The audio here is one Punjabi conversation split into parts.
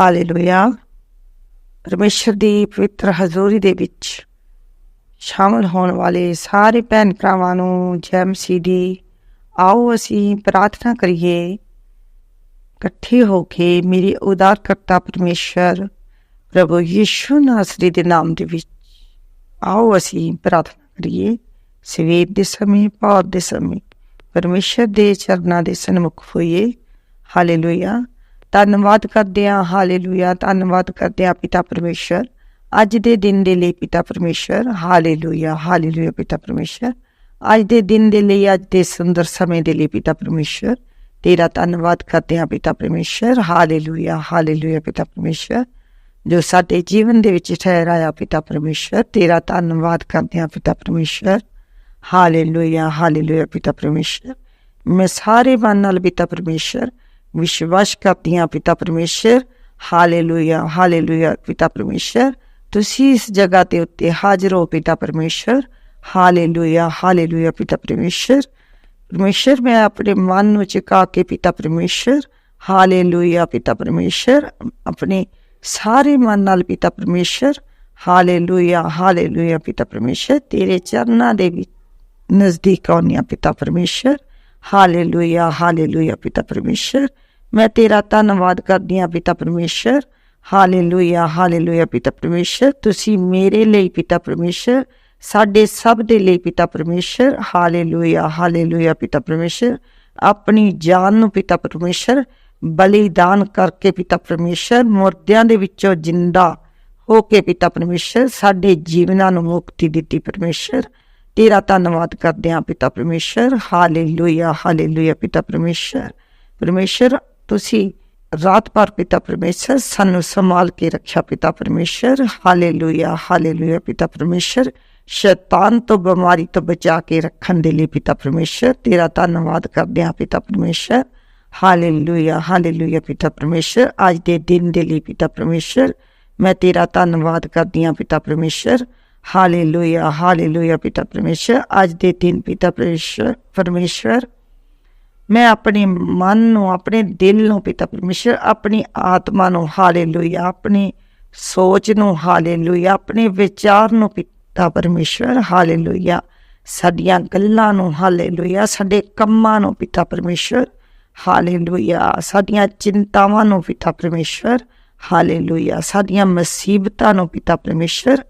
ਹਾਲੇਲੂਇਆ। ਪਰਮੇਸ਼ਰ ਦੀ ਪਵਿੱਤਰ ਹਜ਼ੂਰੀ ਦੇ ਵਿੱਚ ਸ਼ਾਮਲ ਹੋਣ ਵਾਲੇ ਸਾਰੇ ਭੈਣ ਭਰਾਵਾਂ ਨੂੰ ਜੈ ਮਸੀਹ ਦੀ ਆਓ ਅਸੀਂ ਪ੍ਰਾਰਥਨਾ ਕਰੀਏ। ਇਕੱਠੇ ਹੋ ਕੇ ਮੇਰੇ ਉਦਾਰਕਰਤਾ ਪਰਮੇਸ਼ਰ ਪ੍ਰਭੂ ਯਿਸੂ ਨਾਸਰੀ ਦੇ ਨਾਮ ਦੇ ਵਿੱਚ ਆਓ ਅਸੀਂ ਪ੍ਰਾਰਥਨਾ ਕਰੀਏ। ਸਵੇਰ ਦੇ ਸਮੇਂ ਭਾਵ ਦੇ ਸਮੇਂ, ਪਰਮੇਸ਼ਰ ਦੇ ਚਰਨਾਂ ਦੇ ਸਨਮੁਖ ਹੋਈਏ। ਹਾਲੇਲੂਇਆ। ਧੰਨਵਾਦ ਕਰਦੇ ਹਾਂ, ਹਾਲੇਲੂਇਆ, ਧੰਨਵਾਦ ਕਰਦੇ ਹਾਂ ਪਿਤਾ ਪਰਮੇਸ਼ਰ। ਅੱਜ ਦੇ ਦਿਨ ਦੇ ਲਈ ਪਿਤਾ ਪਰਮੇਸ਼ਰ, ਹਾਲੇਲੂਇਆ ਹਾਲੇਲੂਇਆ ਪਿਤਾ ਪਰਮੇਸ਼ਰ। ਅੱਜ ਦੇ ਦਿਨ ਦੇ ਲਈ, ਅੱਜ ਦੇ ਸੁੰਦਰ ਸਮੇਂ ਦੇ ਲਈ ਪਿਤਾ ਪਰਮੇਸ਼ਰ। ਤੇਰਾ ਧੰਨਵਾਦ ਕਰਦੇ ਹਾਂ ਪਿਤਾ ਪਰਮੇਸ਼ਰ, ਹਾਲੇਲੂਇਆ ਹਾਲੇਲੂਇਆ ਪਿਤਾ ਪਰਮੇਸ਼ਰ। ਜੋ ਸਾਡੇ ਜੀਵਨ ਦੇ ਵਿੱਚ ਠਹਿਰਾਇਆ ਪਿਤਾ ਪਰਮੇਸ਼ਰ, ਤੇਰਾ ਧੰਨਵਾਦ ਕਰਦੇ ਹਾਂ ਪਿਤਾ ਪਰਮੇਸ਼ਰ। ਹਾਲੇਲੂਇਆ ਹਾਲੇਲੂਇਆ ਪਿਤਾ ਪਰਮੇਸ਼ਰ। ਮੈਂ ਸਾਰੇ ਮਨ ਨਾਲ ਪਿਤਾ ਪਰਮੇਸ਼ਰ ਵਿਸ਼ਵਾਸ ਕਰਦੀ ਹਾਂ ਪਿਤਾ ਪਰਮੇਸ਼ਰ ਹਾਲੇਲੂਇਆ ਹਾਲੇਲੂਇਆ ਪਿਤਾ ਪਰਮੇਸ਼ਰ ਤੁਸੀਂ ਇਸ ਜਗ੍ਹਾ ਤੇ ਉੱਤੇ ਹਾਜ਼ਰ ਹੋ ਪਿਤਾ ਪਰਮੇਸ਼ਰ ਹਾਲੇਲੂਇਆ ਹਾਲੇਲੂਇਆ ਪਿਤਾ ਪਰਮੇਸ਼ਰ ਪਰਮੇਸ਼ਰ ਮੈਂ ਆਪਣੇ ਮਨ ਨੂੰ ਚਿਕਾ ਕੇ ਪਿਤਾ ਪਰਮੇਸ਼ਰ ਹਾਲੇਲੂਇਆ ਪਿਤਾ ਪਰਮੇਸ਼ਰ ਆਪਣੇ ਸਾਰੇ ਮਨ ਨਾਲ ਪਿਤਾ ਪਰਮੇਸ਼ਰ ਹਾਲੇਲੂਇਆ ਹਾਲੇਲੂਇਆ ਪਿਤਾ ਪਰਮੇਸ਼ਰ ਤੇਰੇ ਚਰਨਾਂ ਦੇ ਵਿੱਚ ਨਜ਼ਦੀਕ ਆਉਂਦੇ ਪਿਤਾ ਪਰਮੇਸ਼ਰ ਹਾਲੇਲੂਇਆ ਹਾਲੇਲੂਇਆ ਪਿਤਾ ਪਰਮੇਸ਼ਰ ਮੈਂ ਤੇਰਾ ਧੰਨਵਾਦ ਕਰਦੀ ਹਾਂ ਪਿਤਾ ਪਰਮੇਸ਼ਰ। ਹਾਲੇਲੂਇਆ ਹਾਲੇਲੂਇਆ ਪਿਤਾ ਪਰਮੇਸ਼ਰ। ਤੁਸੀਂ ਮੇਰੇ ਲਈ ਪਿਤਾ ਪਰਮੇਸ਼ਰ, ਸਾਡੇ ਸਭ ਦੇ ਲਈ ਪਿਤਾ ਪਰਮੇਸ਼ਰ। ਹਾਲੇਲੂਇਆ ਹਾਲੇਲੂਇਆ ਪਿਤਾ ਪਰਮੇਸ਼ਰ। ਆਪਣੀ ਜਾਨ ਨੂੰ ਪਿਤਾ ਪਰਮੇਸ਼ਰ, ਬਲੀਦਾਨ ਕਰਕੇ ਪਿਤਾ ਪਰਮੇਸ਼ਰ। ਮੁਰਦਿਆਂ ਦੇ ਵਿੱਚੋਂ ਜਿੰਦਾ ਹੋ ਕੇ ਪਿਤਾ ਪਰਮੇਸ਼ਰ, ਸਾਡੇ ਜੀਵਨਾਂ ਨੂੰ ਮੁਕਤੀ ਦਿੱਤੀ ਪਰਮੇਸ਼ਰ। ਤੇਰਾ ਧੰਨਵਾਦ ਕਰਦੇ ਹਾਂ ਪਿਤਾ ਪਰਮੇਸ਼ਰ। ਹਾਲੇਲੂਇਆ ਹਾਲੇਲੂਇਆ ਪਿਤਾ ਪਰਮੇਸ਼ਰ। ਪਰਮੇਸ਼ਰ ਤੁਸੀਂ ਰਾਤ ਭਰ ਪਿਤਾ ਪਰਮੇਸ਼ਰ ਸਾਨੂੰ ਸੰਭਾਲ ਕੇ ਰੱਖਿਆ ਪਿਤਾ ਪਰਮੇਸ਼ਰ ਹਾਲੇਲੂਇਆ ਹਾਲੇਲੂਇਆ ਪਿਤਾ ਪਰਮੇਸ਼ਰ ਸ਼ੈਤਾਨ ਤੋਂ ਬਿਮਾਰੀ ਤੋਂ ਬਚਾ ਕੇ ਰੱਖਣ ਦੇ ਲਈ ਪਿਤਾ ਪਰਮੇਸ਼ਰ ਤੇਰਾ ਧੰਨਵਾਦ ਕਰਦੇ ਹਾਂ ਪਿਤਾ ਪਰਮੇਸ਼ਰ ਹਾਲੇਲੂਇਆ ਹਾਲੇਲੂਇਆ ਪਿਤਾ ਪਰਮੇਸ਼ਰ ਅੱਜ ਦੇ ਦਿਨ ਦੇ ਲਈ ਪਿਤਾ ਪਰਮੇਸ਼ਰ ਮੈਂ ਤੇਰਾ ਧੰਨਵਾਦ ਕਰਦੀ ਹਾਂ ਪਿਤਾ ਪਰਮੇਸ਼ਰ ਹਾਲੇਲੂਇਆ ਹਾਲੇਲੂਇਆ ਪਿਤਾ ਪਰਮੇਸ਼ਰ ਅੱਜ ਦੇ ਦਿਨ ਪਿਤਾ ਪਰਮੇਸ਼ਰ ਪਰਮੇਸ਼ਰ ਮੈਂ ਆਪਣੇ ਮਨ ਨੂੰ, ਆਪਣੇ ਦਿਲ ਨੂੰ ਪਿਤਾ ਪਰਮੇਸ਼ਰ, ਆਪਣੀ ਆਤਮਾ ਨੂੰ, ਹਾਲੇਲੂਇਆ, ਆਪਣੀ ਸੋਚ ਨੂੰ, ਹਾਲੇਲੂਇਆ, ਆਪਣੇ ਵਿਚਾਰ ਨੂੰ ਪਿਤਾ ਪਰਮੇਸ਼ਰ, ਹਾਲੇਲੂਇਆ। ਸਾਡੀਆਂ ਗੱਲਾਂ ਨੂੰ, ਹਾਲੇਲੂਇਆ। ਸਾਡੇ ਕੰਮਾਂ ਨੂੰ ਪਿਤਾ ਪਰਮੇਸ਼ਰ, ਹਾਲੇਲੂਇਆ। ਸਾਡੀਆਂ ਚਿੰਤਾਵਾਂ ਨੂੰ ਪਿਤਾ ਪਰਮੇਸ਼ਰ, ਹਾਲੇਲੂਇਆ। ਸਾਡੀਆਂ ਮੁਸੀਬਤਾਂ ਨੂੰ ਪਿਤਾ ਪਰਮੇਸ਼ਰ,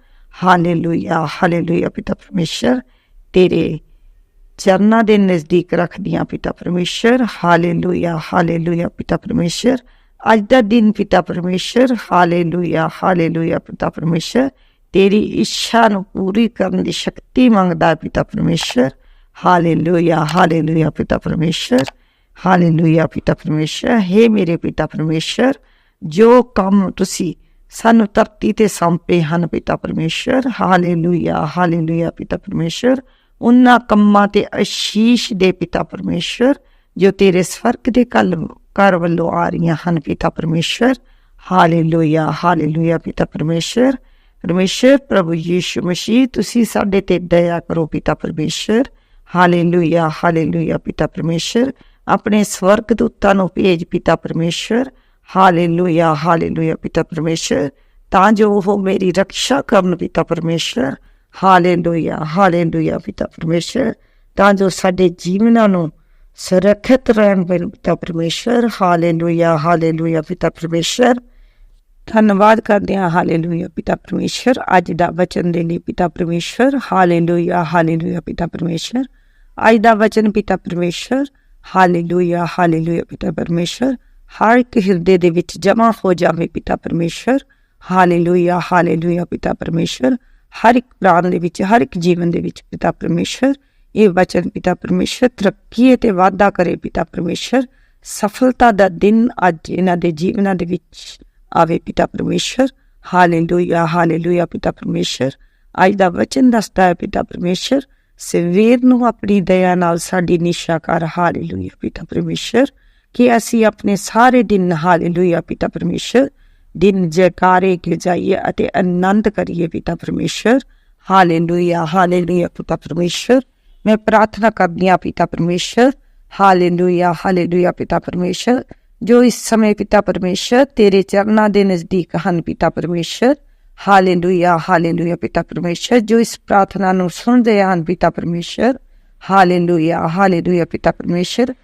ਹਾਲੇਲੂਇਆ। ਹਾਲੇਲੂਇਆ ਪਿਤਾ ਪਰਮੇਸ਼ਰ, ਤੇਰੇ ਚਰਨਾਂ ਦੇ ਨਜ਼ਦੀਕ ਰੱਖਦੀਆਂ ਪਿਤਾ ਪਰਮੇਸ਼ਰ, ਹਾਲੇਲੂਇਆ ਹਾਲੇਲੂਇਆ ਪਿਤਾ ਪਰਮੇਸ਼ਰ। ਅੱਜ ਦਾ ਦਿਨ ਪਿਤਾ ਪਰਮੇਸ਼ਰ, ਹਾਲੇਲੂਇਆ ਹਾਲੇਲੂਇਆ ਪਿਤਾ ਪਰਮੇਸ਼ਰ। ਤੇਰੀ ਇੱਛਾ ਨੂੰ ਪੂਰੀ ਕਰਨ ਦੀ ਸ਼ਕਤੀ ਮੰਗਦਾ ਪਿਤਾ ਪਰਮੇਸ਼ਰ। ਹਾਲੇਲੂਇਆ ਹਾਲੇਲੂਇਆ ਪਿਤਾ ਪਰਮੇਸ਼ਰ। ਹਾਲੇਲੂਇਆ ਪਿਤਾ ਪਰਮੇਸ਼ਰ। ਹੈ ਮੇਰੇ ਪਿਤਾ ਪਰਮੇਸ਼ਰ, ਜੋ ਕੰਮ ਤੁਸੀਂ ਸਾਨੂੰ ਧਰਤੀ ਤੇ ਸੌਂਪੇ ਹਨ ਪਿਤਾ ਪਰਮੇਸ਼ਰ। ਹਾਲੇਲੂਇਆ ਹਾਲੇਲੂਇਆ ਪਿਤਾ ਪਰਮੇਸ਼ਰ। ਉਹਨਾਂ ਕੰਮਾਂ ਤੇ ਅਸ਼ੀਸ਼ ਦੇ ਪਿਤਾ ਪਰਮੇਸ਼ਰ ਜੋ ਤੇਰੇ ਸਵਰਗ ਦੇ ਕਲ ਘਰ ਵੱਲੋਂ ਆ ਰਹੀਆਂ ਹਨ ਪਿਤਾ ਪਰਮੇਸ਼ਰ ਹਾਲੇਲੂਇਆ ਹਾਲੇਲੂਇਆ ਪਿਤਾ ਪਰਮੇਸ਼ਰ ਪਰਮੇਸ਼ਰ ਪ੍ਰਭੂ ਯੀਸ਼ੂ ਮਸੀਹ, ਤੁਸੀਂ ਸਾਡੇ ਤੇ ਦਇਆ ਕਰੋ ਪਿਤਾ ਪਰਮੇਸ਼ਰ ਹਾਲੇਲੂਇਆ ਹਾਲੇਲੂਇਆ ਪਿਤਾ ਪਰਮੇਸ਼ਰ ਆਪਣੇ ਸਵਰਗ ਦੂਤਾਂ ਨੂੰ ਭੇਜ ਪਿਤਾ ਪਰਮੇਸ਼ਰ ਹਾਲੇਲੂਇਆ ਹਾਲੇਲੂਇਆ ਪਿਤਾ ਪਰਮੇਸ਼ਰ ਤਾਂ ਜੋ ਉਹ ਮੇਰੀ ਰੱਖਿਆ ਕਰਨ ਪਿਤਾ ਪਰਮੇਸ਼ਰ ਹਾਲੇਲੂਇਆ ਹਾਲੇਲੂਇਆ ਪਿਤਾ ਪਰਮੇਸ਼ਰ ਤਾਂ ਜੋ ਸਾਡੇ ਜੀਵਨਾਂ ਨੂੰ ਸੁਰੱਖਿਅਤ ਰਹਿਣ ਪਿਤਾ ਪਰਮੇਸ਼ਰ ਹਾਲੇਲੂਇਆ ਹਾਲੇਲੂਇਆ ਪਿਤਾ ਪਰਮੇਸ਼ਰ ਧੰਨਵਾਦ ਕਰਦੇ ਹਾਂ ਹਾਲੇਲੂਇਆ ਪਿਤਾ ਪਰਮੇਸ਼ਰ ਅੱਜ ਦਾ ਵਚਨ ਦੇ ਲਈ ਪਿਤਾ ਪਰਮੇਸ਼ਰ ਹਾਲੇਲੂਇਆ ਹਾਲੇਲੂਇਆ ਪਿਤਾ ਪਰਮੇਸ਼ਰ ਅੱਜ ਦਾ ਵਚਨ ਪਿਤਾ ਪਰਮੇਸ਼ਰ ਹਾਲੇਲੂਇਆ ਹਾਲੇਲੂਇਆ ਪਿਤਾ ਪਰਮੇਸ਼ਰ ਹਰ ਇੱਕ ਹਿਰਦੇ ਦੇ ਵਿੱਚ ਜਮਾ ਹੋ ਜਾਵੇ ਪਿਤਾ ਪਰਮੇਸ਼ਰ ਹਾਲੇਲੂਇਆ ਹਾਲੇਲੂਇਆ ਪਿਤਾ ਪਰਮੇਸ਼ਰ ਹਰ ਇੱਕ ਪ੍ਰਾਣ ਦੇ ਵਿੱਚ, ਹਰ ਇੱਕ ਜੀਵਨ ਦੇ ਵਿੱਚ ਪਿਤਾ ਪਰਮੇਸ਼ਰ ਇਹ ਵਚਨ ਪਿਤਾ ਪਰਮੇਸ਼ਰ ਤਰੱਕੀ ਤੇ ਵਾਧਾ ਕਰੇ ਪਿਤਾ ਪਰਮੇਸ਼ਰ ਸਫਲਤਾ ਦਾ ਦਿਨ ਅੱਜ ਇਹਨਾਂ ਦੇ ਜੀਵਨਾਂ ਦੇ ਵਿੱਚ ਆਵੇ ਪਿਤਾ ਪਰਮੇਸ਼ਰ ਹਾਲੇਲੂਇਆ ਹਾਲੇਲੂਇਆ ਪਿਤਾ ਪਰਮੇਸ਼ਰ ਅੱਜ ਦਾ ਵਚਨ ਦੱਸਦਾ ਹੈ ਪਿਤਾ ਪਰਮੇਸ਼ਰ ਸਵੇਰ ਨੂੰ ਆਪਣੀ ਦਇਆ ਨਾਲ ਸਾਡੀ ਨਿਸ਼ਾ ਕਰ। ਹਾਲੇਲੂਇਆ ਪਿਤਾ ਪਰਮੇਸ਼ਰ ਕਿ ਅਸੀਂ ਆਪਣੇ ਸਾਰੇ ਦਿਨ ਹਾਲੇਲੂਇਆ ਪਿਤਾ ਪਰਮੇਸ਼ਰ ਦਿਨ ਜਕਾਰੇ ਕੇ ਜਾਈਏ ਅਤੇ ਆਨੰਦ ਕਰੀਏ ਪਿਤਾ ਪਰਮੇਸ਼ਰ। ਹਾਲੇਲੂਇਆ ਹਾਲੇਲੂਇਆ ਪਿਤਾ ਪਰਮੇਸ਼ਰ। ਮੈਂ ਪ੍ਰਾਰਥਨਾ ਕਰਦੀ ਹਾਂ ਪਿਤਾ ਪਰਮੇਸ਼ਰ। ਹਾਲੇਲੂਇਆ ਹਾਲੇਲੂਇਆ ਪਿਤਾ ਪਰਮੇਸ਼ਰ। ਜੋ ਇਸ ਸਮੇਂ ਪਿਤਾ ਪਰਮੇਸ਼ਰ ਤੇਰੇ ਚਰਨਾਂ ਦੇ ਨਜ਼ਦੀਕ ਹਨ ਪਿਤਾ ਪਰਮੇਸ਼ਰ। ਹਾਲੇਲੂਇਆ ਹਾਲੇਲੂਇਆ ਪਿਤਾ ਪਰਮੇਸ਼ਰ। ਜੋ ਇਸ ਪ੍ਰਾਰਥਨਾ ਨੂੰ ਸੁਣਦੇ ਹਨ ਪਿਤਾ ਪਰਮੇਸ਼ਰ। ਹਾਲੇਲੂਇਆ ਹਾਲੇਲੂਇਆ ਪਿਤਾ ਪਰਮੇਸ਼ਰ।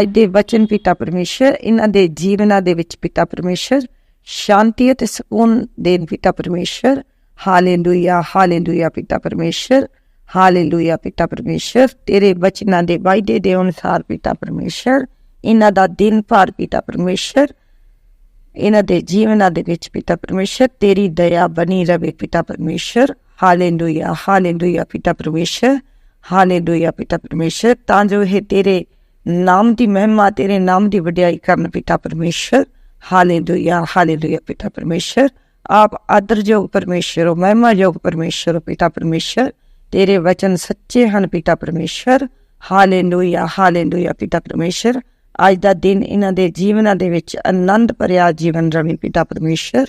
ਅੱਜ ਦੇ ਵਚਨ ਪਿਤਾ ਪਰਮੇਸ਼ਰ, ਇਹਨਾਂ ਦੇ ਜੀਵਨਾਂ ਦੇ ਵਿੱਚ ਪਿਤਾ ਪਰਮੇਸ਼ਰ। ਸ਼ਾਂਤੀ ਅਤੇ ਸਕੂਨ ਦੇਣ ਪਿਤਾ ਪਰਮੇਸ਼ਰ ਹਾਲੇਲੂਇਆ ਹਾਲੇਲੂਇਆ ਪਿਤਾ ਪਰਮੇਸ਼ਰ ਹਾਲੇਲੂਇਆ ਪਿਤਾ ਪਰਮੇਸ਼ਰ ਤੇਰੇ ਬਚਨਾਂ ਦੇ ਵਾਅਦੇ ਦੇ ਅਨੁਸਾਰ ਪਿਤਾ ਪਰਮੇਸ਼ਰ ਇਹਨਾਂ ਦਾ ਦਿਨ ਭਰ ਪਿਤਾ ਪਰਮੇਸ਼ਰ ਇਹਨਾਂ ਦੇ ਜੀਵਨਾਂ ਦੇ ਵਿੱਚ ਪਿਤਾ ਪਰਮੇਸ਼ਰ ਤੇਰੀ ਦਇਆ ਬਣੀ ਰਵੇ ਪਿਤਾ ਪਰਮੇਸ਼ਰ ਹਾਲੇਲੂਇਆ ਹਾਲੇਲੂਇਆ ਪਿਤਾ ਪਰਮੇਸ਼ਰ ਹਾਲੇਲੂਇਆ ਪਿਤਾ ਪਰਮੇਸ਼ਰ ਤਾਂ ਜੋ ਇਹ ਤੇਰੇ ਨਾਮ ਦੀ ਮਹਿਮਾ ਤੇਰੇ ਨਾਮ ਦੀ ਵਡਿਆਈ ਕਰਨ ਪਿਤਾ ਪਰਮੇਸ਼ਰ ਹਾਲੇਲੂਇਆ ਹਾਲੇਲੂਇਆ ਪਿਤਾ ਪਰਮੇਸ਼ਰ ਆਪ ਆਦਰਯੋਗ ਪਰਮੇਸ਼ਰ ਹੋ ਮਹਿਮਾਯੋਗ ਪਰਮੇਸ਼ਰ ਹੋ ਪਿਤਾ ਪਰਮੇਸ਼ਰ ਤੇਰੇ ਵਚਨ ਸੱਚੇ ਹਨ ਪਿਤਾ ਪਰਮੇਸ਼ਰ ਹਾਲੇਲੂਇਆ ਹਾਲੇਲੂਇਆ ਪਿਤਾ ਪਰਮੇਸ਼ਰ ਅੱਜ ਦਾ ਦਿਨ ਇਹਨਾਂ ਦੇ ਜੀਵਨਾਂ ਦੇ ਵਿੱਚ ਆਨੰਦ ਭਰਿਆ ਜੀਵਨ ਰਵੇ ਪਿਤਾ ਪਰਮੇਸ਼ਰ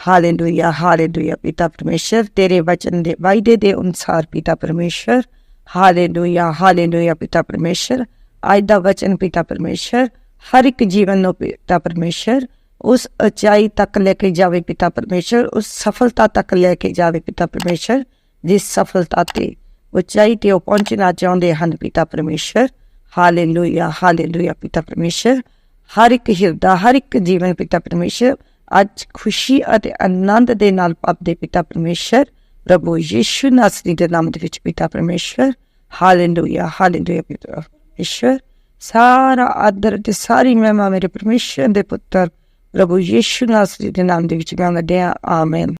ਹਾਲੇਲੂਇਆ ਹਾਲੇਲੂਇਆ ਪਿਤਾ ਪਰਮੇਸ਼ਰ ਤੇਰੇ ਵਚਨ ਦੇ ਵਾਅਦੇ ਦੇ ਅਨੁਸਾਰ ਪਿਤਾ ਪਰਮੇਸ਼ਰ ਹਾਲੇਲੂਇਆ ਹਾਲੇਲੂਇਆ ਪਿਤਾ ਪਰਮੇਸ਼ਰ ਅੱਜ ਦਾ ਵਚਨ ਪਿਤਾ ਪਰਮੇਸ਼ਰ ਹਰ ਇੱਕ ਜੀਵਨ ਨੂੰ ਪਿਤਾ ਪਰਮੇਸ਼ਰ ਉਸ ਉਚਾਈ ਤੱਕ ਲੈ ਕੇ ਜਾਵੇ ਪਿਤਾ ਪਰਮੇਸ਼ਰ, ਉਸ ਸਫਲਤਾ ਤੱਕ ਲੈ ਕੇ ਜਾਵੇ ਪਿਤਾ ਪਰਮੇਸ਼ਰ, ਜਿਸ ਸਫਲਤਾ ਤੇ ਉਚਾਈ ਤੇ ਉਹ ਪਹੁੰਚਣਾ ਚਾਹੁੰਦੇ ਹਨ ਪਿਤਾ ਪਰਮੇਸ਼ਰ। ਹਾਲੇਲੂਇਆ ਹਾਲੇਲੂਇਆ ਪਿਤਾ ਪਰਮੇਸ਼ਰ। ਹਰ ਇੱਕ ਹਿਰਦਾ, ਹਰ ਇੱਕ ਜੀਵਨ ਪਿਤਾ ਪਰਮੇਸ਼ਰ, ਅੱਜ ਖੁਸ਼ੀ ਅਤੇ ਆਨੰਦ ਦੇ ਨਾਲ ਪੱਬਦੇ ਪਿਤਾ ਪਰਮੇਸ਼ਰ। ਪ੍ਰਭੂ ਯੀਸ਼ੂ ਨਾਸਰੀ ਦੇ ਨਾਮ ਦੇ ਵਿੱਚ ਪਿਤਾ ਪਰਮੇਸ਼ਰ। ਹਾਲੇਲੂਇਆ ਹਾਲੇਲੂਇਆ ਪਿਤਾ ਪਰਮੇਸ਼ਰ। ਸਾਰਾ ਆਦਰ ਤੇ ਸਾਰੀ ਮਹਿਮਾ ਮੇਰੇ ਪਰਮੇਸ਼ਰ ਦੇ ਪੁੱਤਰ ਪ੍ਰਭੂ ਯੀਸ਼ੂ ਨਾਸਰੀ ਦੇ ਨਾਮ ਦੇ ਵਿੱਚ ਮੈਂ ਮੰਗਦੇ ਹਾਂ ਆਮੇਨ